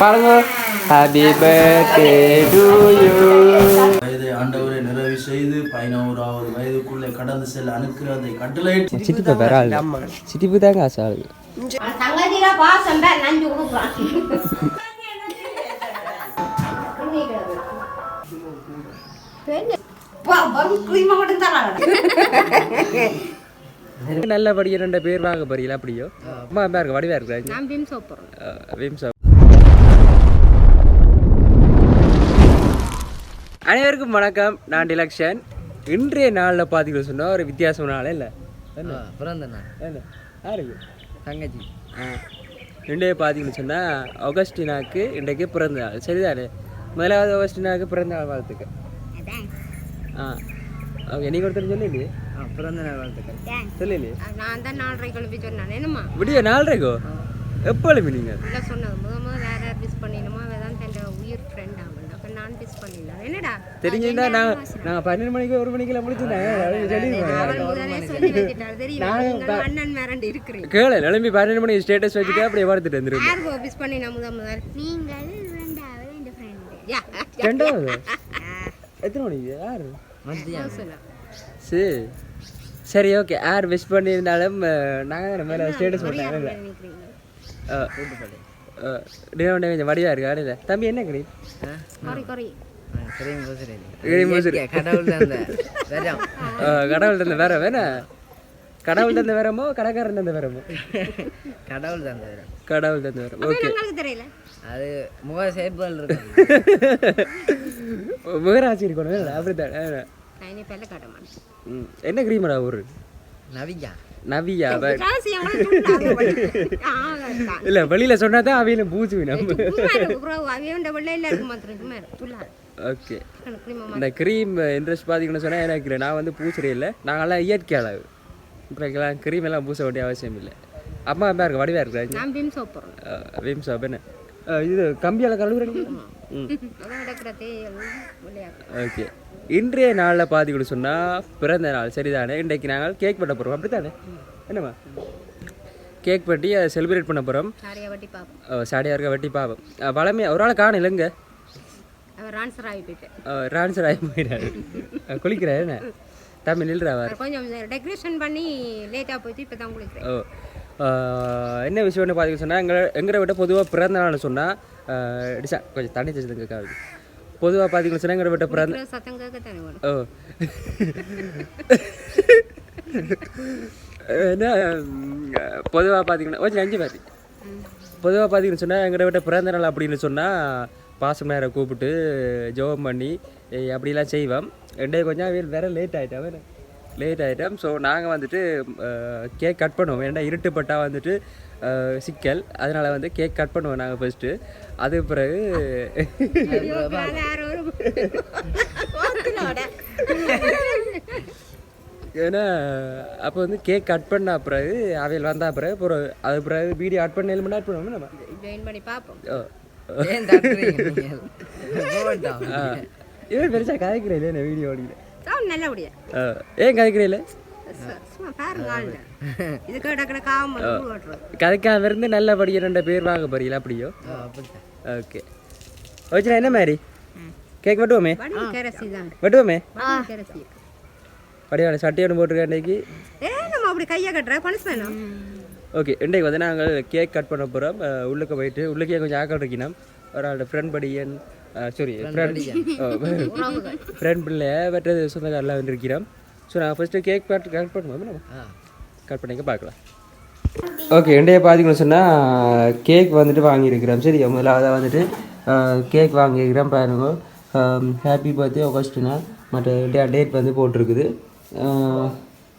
பாருங்க happy birthday to you வயதை ஆண்டவரை நிறைவு செய்து பதினோராவது வயதுக்குள்ளே கடந்து செல்ல அனுக்கிறதை கட்டளை சிட்டிப்பு வேற ஆள். சிட்டிப்பு தாங்க ஆசை தங்கச்சியில பாசம் தான் நஞ்சு கொடுக்குறான். நல்ல படிக்கிற ரெண்டு பேர் வாங்க போறீங்களா அப்படியோ? அம்மா அம்மா இருக்கு வடிவா இருக்கு. நான் பிம் சோப்புறோம் விம்சா அனைவருக்கும் வணக்கம். நான் டிலக்ஷன். இன்றைய நாளில் பார்த்தீங்கன்னு சொன்னால் ஒரு வித்தியாசம் நாள் இல்லை. என்ன? பிறந்த நாள். என்ன? யாருக்கு தங்கச்சி. இன்றைய பார்த்தீங்கன்னு சொன்னால் ஆகஸ்டினாக்கு இன்றைக்கு பிறந்த நாள். சரிதானே? முதலாவது ஆகஸ்டினாக்கு பிறந்த நாள் வாழ்த்துக்க ஆ ஓகே நீங்கள் ஒருத்தர் சொல்லலையே ஆ பிறந்த நாள் வாழ்த்துக்கள். சொல்லலையே நான் தான் நாலரை கழுவி சொன்னேன். என்னம்மா? விடிய நாலரைக்கோ? எப்போ எழுப்பி நீங்கள் சொன்னது. முத முத வேற யார் மிஸ் பண்ணிடணுமா அவள் தான் தன் உயிர் ஃப்ரெண்ட் ஆகணும் அப்போ நான் மிஸ் பண்ணிடலாம் என்னடா? நான் பன்னெண்டு மணிக்கு ஒரு மிரண்டு இருக்கிறீங்க. கேளு நிலம்பி பன்னெண்டு மணிக்கு ஸ்டேட்டஸ் வச்சுட்டு அப்படியே பார்த்துட்டு முதல்? நீங்கள் ரெண்டாவது? ரெண்டாவது எத்தனை மணிக்கு? யார்? சரி. சரி ஓகே யார் விஷ் பண்ணியிருந்தாலும் நாங்கள் மேலே ஸ்டேட்டஸ் நினைக்கிறீங்க? டினோட கொஞ்சம் வடிவா இருக்கு அடையில தம்பி என்ன கிடையாது கடவுள் தந்த வேற வேணா. கடவுள் தந்த வேறமோ கடைக்காரன் தந்த வேறமோ? கடவுள் தந்த வெறம் கடவுள் தந்த வேறம் ஓகே. அது முக சேப்புகள் இருக்கு. முகராசி இருக்கணும் ம். என்ன கிரீமரா ஊரு? நவியா நவியா இல்ல வெளியில சொன்னா தான் அவையில பூச்சு நம்ம. ஓகே இந்த க்ரீம் இன்ட்ரெஸ்ட் பார்த்தீங்கன்னு சொன்னால் எனக்கு நான் வந்து பூசுறே இல்லை. நாங்கள்லாம் இயற்கை அளவு. இப்போலாம் க்ரீம் எல்லாம் பூச வேண்டிய அவசியம் இல்லை. அம்மா அம்மா இருக்கு? வடிவா இருக்கு? நான் பிம் சோப்புறோம் விம் சாப் என்ன? இது கம்பியால் கழுவுறீங்க ஓகே இன்றைய நாளில் பார்த்தீங்கன்னு சொன்னால் பிறந்த நாள். சரிதானே? இன்றைக்கு நாங்கள் கேக் வெட்ட போகிறோம் அப்படித்தானே? என்னம்மா? கேக் வெட்டி அதை செலிப்ரேட் பண்ண போகிறோம் சாடியாக இருக்க வெட்டி பார்ப்போம் அஹ் வளமையா ஒரு ஆள் காணும் இல்லைங்க? அவர் ஆன்சர் ஆகி போயிட்டேன் ரான்சர் ஆகி போயிடாரு குளிக்கிறேன் என்ன? தம்பி நில்றாவார் அவர் கொஞ்சம் டெக்கரேஷன் பண்ணி லேட்டாக போயிட்டு இப்போ தான் குளிக்கிறேன். ஓ என்ன விஷயம்னு பார்த்தீங்கன்னு சொன்னால் எங்களை எங்களை விட பொதுவாக பிறந்த நாள்னு சொன்னால் டிசா கொஞ்சம் தண்ணி தச்சுதுங்க பொதுவாக பார்த்தீங்கன்னு சொன்னால் எங்களை விட்ட பிறந்த சத்தம் கேட்க ஓ. என்ன பொதுவாக பார்த்தீங்கன்னா கொஞ்சம் அஞ்சு பாத்தி பொதுவாக பார்த்தீங்கன்னு சொன்னால் எங்களை விட்ட பிறந்த நாள் அப்படின்னு சொன்னால் பாசம் நேரம் கூப்பிட்டு ஜோபம் பண்ணி அப்படிலாம் செய்வோம் ரெண்டே கொஞ்சம் வேறு வேற லேட் ஆகிட்டா வேறு. லேட் ஆகிட்டோம் ஸோ நாங்கள் வந்துட்டு கேக் கட் பண்ணுவோம். ஏன்னா இருட்டுப்பட்டா வந்துட்டு சிக்கல். அதனால் வந்து கேக் கட் பண்ணுவோம் நாங்கள் ஃபஸ்ட்டு அது பிறகு. ஏன்னா அப்போ வந்து கேக் கட் பண்ண பிறகு அவையில் வந்தா பிறகு பிறகு அது பிறகு வீடியோ ஆட் பண்ண ஏழு மணி பண்ணுவோம் நம்ம? ஜாயின் பண்ணி பார்ப்போம். இவன் பெருசாக கதைக்கிறே இல்லை வீடியோ நல்லபடியா ஏன் கதைக்கிறே இல்லை? சு- சும்மா பாருங்க ஆளுங்க இது கிடக்கிற காம ஓட்டுறது கதைக்காம இருந்து நல்லபடியாக ரெண்டு பேர் வாங்க போறீங்களா அப்படியோ. ஓகே. என்ன மாதிரி? கேக் வெட்டுவோமே? வடி கரசி தான். வெட்டுவோமே? வடி கரசி. படியான சட்டை ஒன்று போட்டிருக்கேன் இன்னைக்கு. ஏ நம்ம அப்படி கையை கட்டுற? பனிஷ்மெண்ட் ஓகே இன்றைக்கு வந்து நாங்கள் கேக் கட் பண்ண போகிறோம் உள்ளுக்க போயிட்டு உள்ளுக்கே கொஞ்சம் ஆக்கள் இருக்கணும். ஒரு ஆள் ஃப்ரெண்ட் படியன் சாரி ஃப்ரெண்ட் ஃப்ரெண்ட் பிள்ளைய வெட்டது சொந்தக்காரெலாம் வந்துருக்கிறோம் ஸோ நாங்கள் ஃபஸ்ட்டு கேக் கட் கட் பண்ணுவோம். நம்ம. கட் பண்ணிக்க பார்க்கலாம். ஓகே இன்றைய பார்த்தீங்கன்னு சொன்னால் கேக் வந்துட்டு வாங்கியிருக்கிறோம். சரி முதலாவது வந்துட்டு கேக் வாங்கியிருக்கிறோம் பாருங்க. ஹாப்பி பர்த்டே ஆகஸ்ட்னா மற்ற டேட் வந்து போட்டிருக்குது.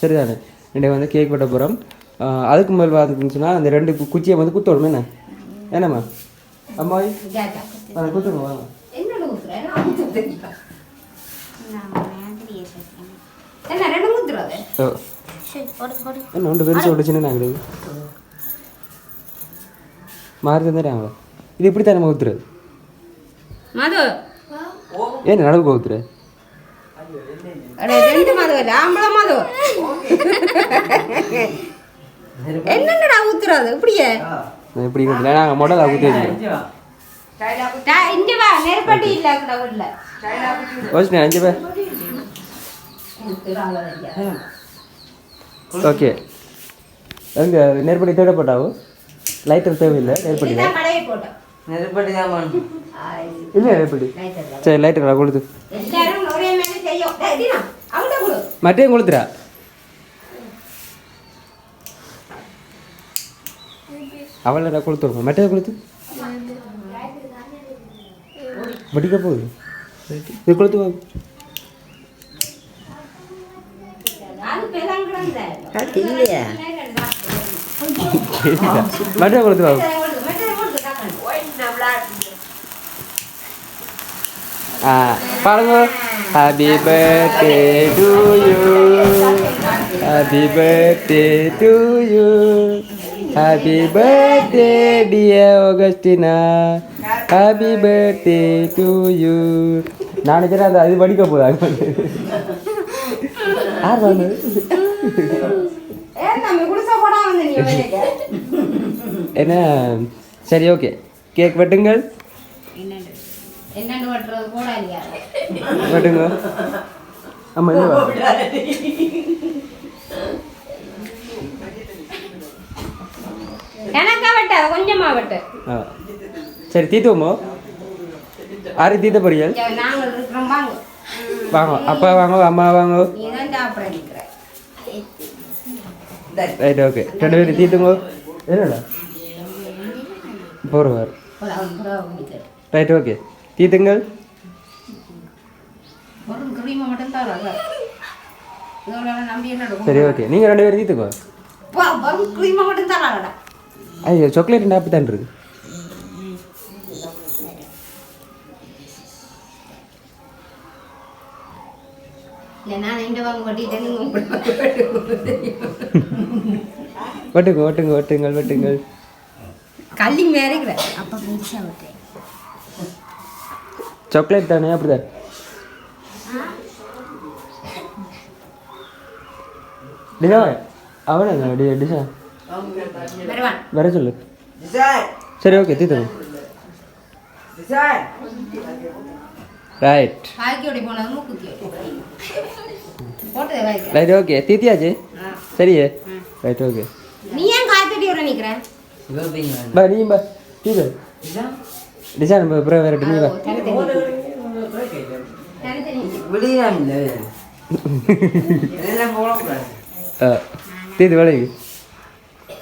சரிதானே? இன்றைய வந்து கேக் வெட்ட போகிறோம் அதுக்கு முதல் பார்த்தீங்கன்னு சொன்னால் அந்த ரெண்டு குச்சியை வந்து குத்தணும் என்ன? என்னம்மா? அம்மாய்? அதை குத்தணும் வாங்க. என்ன என்ன ஒன்று சின்ன நாங்கள் மாறி தந்துடுறாங்களா இது இப்படி தானே ஊத்துறது மது. ஏன் நடவுக்கு ஊத்துற அட, ரெண்டு மது இல்ல ஆம்பளை மது. என்னடா ஊத்துறது? இப்படியே? நான் இப்படி நாங்கள் மொடல் ஊற்றி வச்சுக்கிறோம் டா- இங்க வா. நெருப்பட்டி இல்ல கூட வீட்டுல யோசிச்சு அஞ்சு பேர். ஓகே. எங்கே நெருப்படி தேவைப்பட்டாவோ லைட்டர் தேவையில்லை நெருப்படி தான் இல்லை நெருப்படி லைட்டர் சரி லைட்டர் நான் கொளுத்து. எல்லாரும் ஒரே மாதிரி செய்யும் டேய், தீனா, அவன்கிட்ட கொடு மட்டையும் கொளுத்துறா அவளை நான் கொளுத்துருக்கோம் மட்டையை கொளுத்து வெடிக்க போகுது இது கொளுத்து போ. அது பெலாம் கிடந்த அது இல்லையா மட்டையை கொளுத்து வா ஆ பாருங்க happy birthday to you happy birthday dear Augustina happy birthday to you நான் நினைக்கிறேன் அது அது படிக்க போதாங்க யார் வந்து என்ன? சரி ஓகே கேக் வெட்டுங்கள். வெட்டுங்க. ஆமாம் இல்லை எனக்கா வெட்டாத கொஞ்சமா வெட்டு ஆ. சரி தீத்துவோமோ? ஆறு தீத்த பொரியல்? வாங்க. அப்பா வாங்க அம்மா வாங்க. Right okay. ரெண்டு பேரும் தீத்துங்க? என்னடா போடுவார் ரைட் ஓகே. தீத்துங்கள்? சரி ஓகே. நீங்கள் ரெண்டு பேரும் தீத்துக்கோ ஐயோ சாக்லேட் நாப்பி தான் இருக்கு? இல்லை நான் இந்த வாங்க வட்டிட்டேன்னு வெட்டுங்க வெட்டுங்க வெட்டுங்கள் வெட்டுங்கள் கள்ளி மேறிக்கிற அப்போ சாக்லேட் தானே அப்படிதான் டிசா அவன டிசா வர சொல்லு. சார் சரி okay sir right right okay தீத்தியாச்சு? சரியே. ரைட் ஓகே நீ ஏன் நிற்கிற கோபிங்க வேணும்? பா நீ பா தீது டிசா நம்ம அப்புறம் வேற நீ வா. விடியாம இல்லை. தீது வேலைக்கு.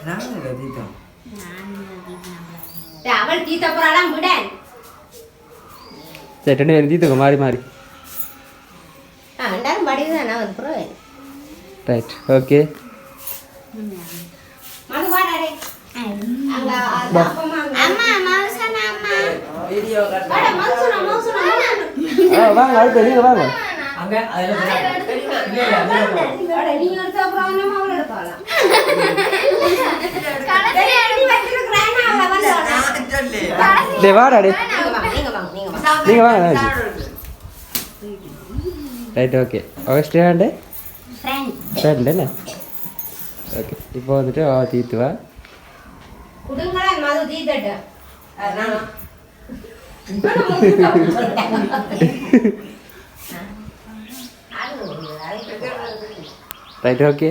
நாங்கள் கத்திட்டோம் அவள் தீத்த போறாளாம் விட. சரி ரெண்டு பேரும் தீத்துங்க மாறி மாறி. ரெண்டாயிரம் ரைட் ஓகே வாங்க அடுத்து வாங்க. அங்கே அதில் எடுத்த அப்புறம் டே வாடா டே நீங்க வாங்க ரைட் ஓகே ஆகஸ்டியாண்டு ஃப்ரெண்ட் ஃப்ரெண்ட் என்ன? ஓகே இப்போ வந்துட்டு அவ தீத்துவா ரைட் ஓகே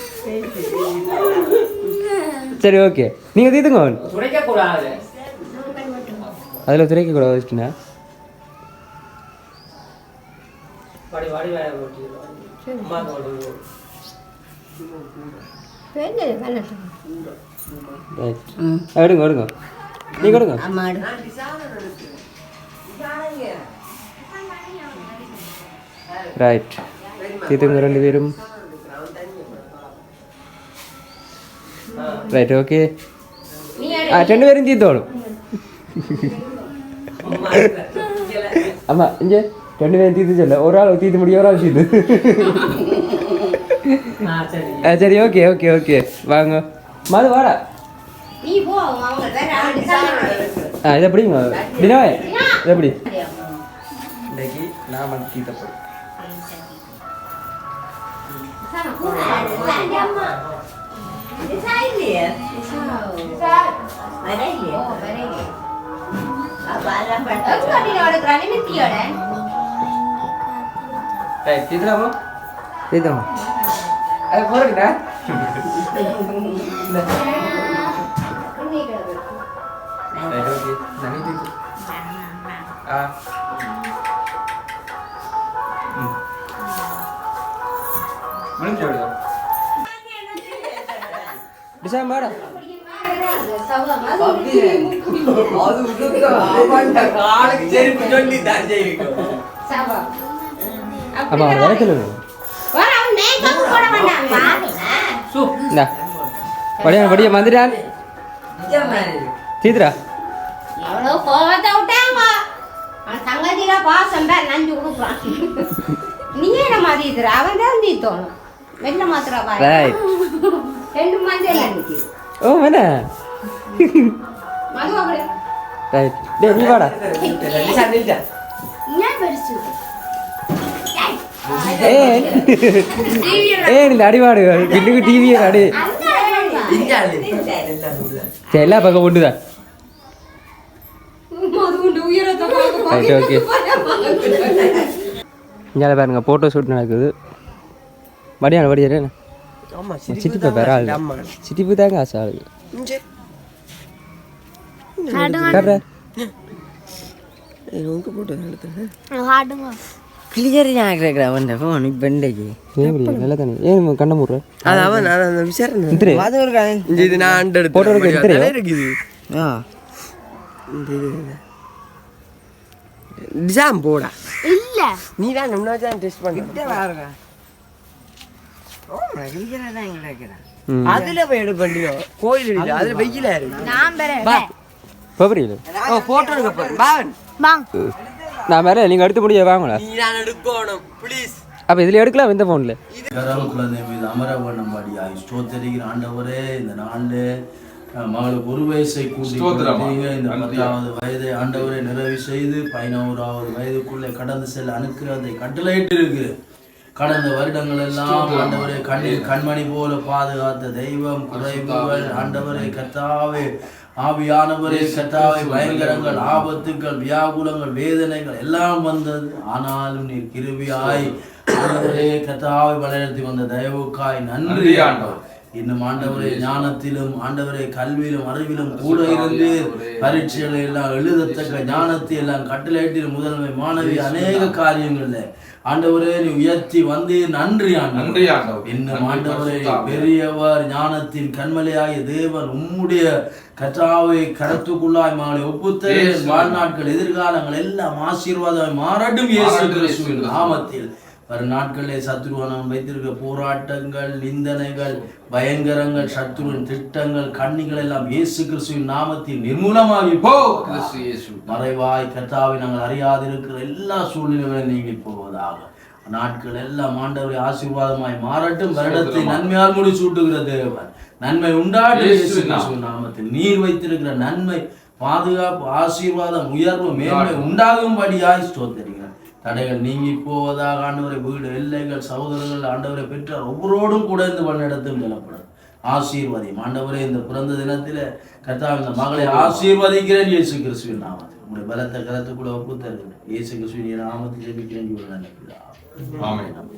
சரி ஓகே நீங்கள் தீத்துங்க அதில் துறைக்க கூட வச்சுட்டா வாடி வாடி வேலை போட்டு அம்மா போட்டு பெரிய பண்ணட்டும் ரைட் எடுங்க எடுங்க. நீங்கள் எடுங்க. ரைட் தீத்துங்க ரெண்டு பேரும். ரைட் ஓகே நீ எடு ஆ ரெண்டு பேரும் தீர்த்தோணும் ஆமா இங்க ரெண்டு பேரும் தீர்த்து சொல்ல ஒரு ஆள் தீர்த்து முடியும் ஒரு ஆள் தீர்த்து ஆ சரி ஆ சரி ஓகே ஓகே ஓகே வாங்க மது போறீங்கடா ரைட் ஓகே நன்றி தீர்த்து ஆ ம். முடிஞ்சு டிசைன் பாடா அப்போ வேலை சொல்லுங்க இந்தா படியா படியா வந்துட்டான் தீத்துரா அவ்வளோ கோவத்தை விட்டாங்க அவன் தங்கச்சியில பாசம் பேர் நஞ்சு கொடுக்குறான் நீ என்ன மாதிரி இருக்கிற அவன் தான் தீத்தோணும் வெள்ள மாத்திரா பாரு ஓ நீ வாடா. ஏ இந்த அடிவாடு. பின்னுக்கு டிவியே அடி. எல்லா பக்கம் உண்டுதான் மது உயிரத்தை ரைட் ஓகே இங்கே பாருங்க ஃபோட்டோ ஷூட் நடக்குது. மடியான வேற ஆள் தாங்க ஆசை கிளியர் அவன் ஃபோன் இப்போ இன்றைக்கு நல்லா தானே? ஏன் கண்ண முடுற? அது அவன் நான் அந்த விசாரணை இந்திரே அது ஒரு கதை இந்த இது நான் அண்டு எடுத்து Photo எடுக்க எடுத்துறியா? இருக்குது ஆ. இந்த இது டிசாம் போடா. இல்ல. நீ தான் நம்ம டெஸ்ட் பண்ண. கிட்ட பாருங்க ஓ கிளியராக தான் கேட்குறேன் ம் அதுல போய் எடு பண்ணியோ? கோயில் இருக்கு. அதுல வெயிலா இருக்கு. நான் பெற பபரியில். ஓ போட்டோ எடுக்க போறேன். பாவன் நான் வேற நீங்கள் எடுத்து முடிய வாங்கல நீ தான் எடுக்கணும். ப்ளீஸ் அப்போ இதில் எடுக்கலாம் இந்த ஃபோனில் கரம் குழந்தை மீது அமர வேண்டும்படியாய் ஸ்தோத்தரிக்கிற ஆண்டவரே இந்த நாளில் அஹ், மகளுக்கு ஒரு வயசை கூட்டி இந்த பத்தாவது வயதை ஆண்டவரை நிறைவு செய்து பதினோராவது வயதுக்குள்ளே கடந்து செல்ல அனுக்கிறதை கட்டளையிட்டு இருக்கு கடந்த வருடங்கள் எல்லாம் ஆண்டவரை கண்ணீர் கண்மணி போல பாதுகாத்த தெய்வம் குறைவுகள் ஆண்டவரை கத்தாவே ஆவியானவரே கத்தாவை பயங்கரங்கள் ஆபத்துக்கள் வியாகுலங்கள் வேதனைகள் எல்லாம் வந்தது. ஆனாலும் நீர் கிருபியாய் ஆண்டவரே கத்தாவை வளர்த்தி வந்த தயவுக்காய் நன்றி. ஆண்டவர். இன்னும் ஆண்டவரே ஞானத்திலும் ஆண்டவரே கல்வியிலும் அறிவிலும் கூட இருந்து பரீட்சைகளை எல்லாம் எழுதத்தக்க ஞானத்தை எல்லாம் கட்டளையிட்டு முதன்மை மாணவி அநேக காரியங்கள்ல. ஆண்டவரே நீ உயர்த்தி வந்து நன்றி நன்றி இன்னும் ஆண்டவரே பெரியவர் ஞானத்தின் கண்மலையாகிய தேவன் உம்முடைய கற்றாவை கரத்துக்குள்ளாய் மகளை ஒப்புத்த வாழ்நாட்கள் எதிர்காலங்கள் எல்லாம் ஆசீர்வாதம் மாறட்டும். இயேசு. கிறிஸ்துவின் நாமத்தில். வரும் நாட்களிலே சத்ருவனம் வைத்திருக்க போராட்டங்கள் நிந்தனைகள் பயங்கரங்கள் சத்ருவின் திட்டங்கள் கண்ணிகள் எல்லாம் இயேசு கிறிஸ்துவின் நாமத்தில் நிர்மூலமாகி போ. மறைவாய் கர்த்தாவை நாங்கள் அறியாதிருக்கிற எல்லா சூழ்நிலைகளும் நீங்கி போவதாக. நாட்கள் எல்லாம் ஆண்டவரை ஆசீர்வாதமாய் மாறட்டும். வருடத்தை நன்மையால் முடி சூட்டுகிற தேவன். நன்மை உண்டாட்டு. நாமத்தில் நீர் வைத்திருக்கிற நன்மை பாதுகாப்பு ஆசீர்வாதம் உயர்வு மேன்மை உண்டாகும்படியாய் ஸ்தோத்தரிக்கிறேன் தடைகள் நீங்கி போவதாக ஆண்டவரை வீடு எல்லைகள் சகோதரர்கள் ஆண்டவரை பெற்றார் ஒவ்வொருவரோடும் கூட இந்த வழிநடத்தும் நிலப்படும் ஆசீர்வதியும். ஆண்டவரே இந்த பிறந்த தினத்தில கர்த்தா இந்த மகளை ஆசீர்வதிக்கிறேன் இயேசு கிறிஸ்துவின் நாமத்தில். உங்களுடைய பலத்த கரத்துக்குள்ள ஒப்பு தருகிறேன் இயேசு கிறிஸ்துவின் நாமத்தில் ஜெபிக்கிறேன் இவர்கள் நல்ல